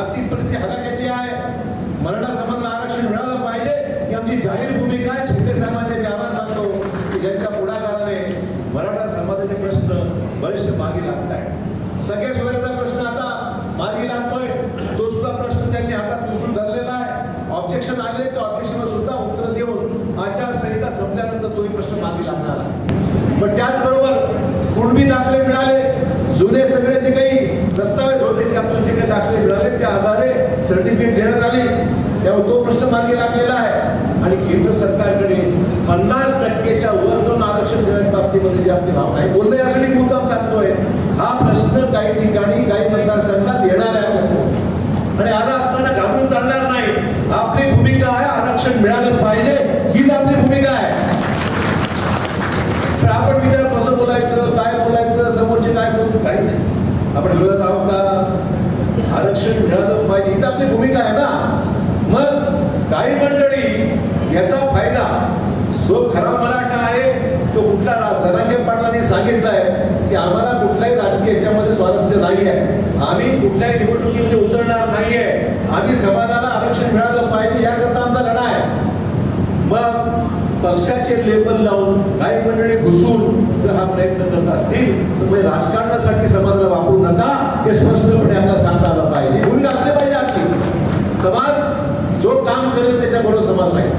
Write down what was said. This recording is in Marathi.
आर्थिक परिस्थिती हलाख्याची आहे. मराठा समाजाला आरक्षण मिळालं पाहिजे. ही आमची जाहीर भूमिका आहे. शिंदे साहेबांचे मी आभार मानतो की ज्यांच्या पुढाकाराने मराठा समाजाचे प्रश्न बरेचसे मार्गी लागत आहे सगळे सोयऱ्याचा प्रश्न आता मार्गी लागतोय. तो सुद्धा प्रश्न त्यांनी हातात उचलून धरलेला आहे. ऑब्जेक्शन आले तर ऑब्जेक्शनवर सुद्धा उत्तर देऊन आचारसंहिता संपल्यानंतर तोही प्रश्न मार्गी लागणार आहे. पण त्याचबरोबर कुणबी दाखले मिळाले. जुने सगळे जे काही दस्तावेज होते त्यातून जे काही दाखले मिळाले त्या आधारे सर्टिफिकेट देण्यात आले त्यामुळे तो प्रश्न मार्गी लागलेला आहे आणि केंद्र पन्नास टक्केच्या वर जाऊन आरक्षण देण्याच्या बाबतीमध्ये जी आपली भावना आहे बोलणं यासाठी मुद्दाम सांगतोय. हा प्रश्न काही ठिकाणी काही मतदारसंघात येणार आहे आणि आला असताना घाबरून चालणार नाही. आपली भूमिका आहे आरक्षण मिळालं पाहिजे हीच आपली भूमिका आहे. तर आपण विचार कसं बोलायचं काय बोलायचं समोरचे काय बोलतो काही नाही. आपण विरोधात आहोत का आरक्षण मिळालं पाहिजे हीच आपली भूमिका आहे ना मग काही मंडळी याचा फायदा जो खरा मराठा आहे तो कुठला जरांगे पाटलांनी सांगितलंय की आम्हाला कुठल्याही राजकीय याच्यामध्ये स्वारस्य नाही आहे आम्ही कुठल्याही निवडणुकीमध्ये उतरणार नाहीये. आम्ही समाजाला आरक्षण मिळालं पाहिजे याकरता आमचा लढा आहे. मग पक्षाचे लेबल लावून काही मंडळी घुसून जर हा प्रयत्न करत असतील तर मग राजकारणासाठी समाजाला वापरू नका. हे स्पष्टपणे आपल्याला सांगता आलं पाहिजे. भूमिका असली पाहिजे आपली. समाज जो काम करेल त्याच्याबरोबर समाज नाही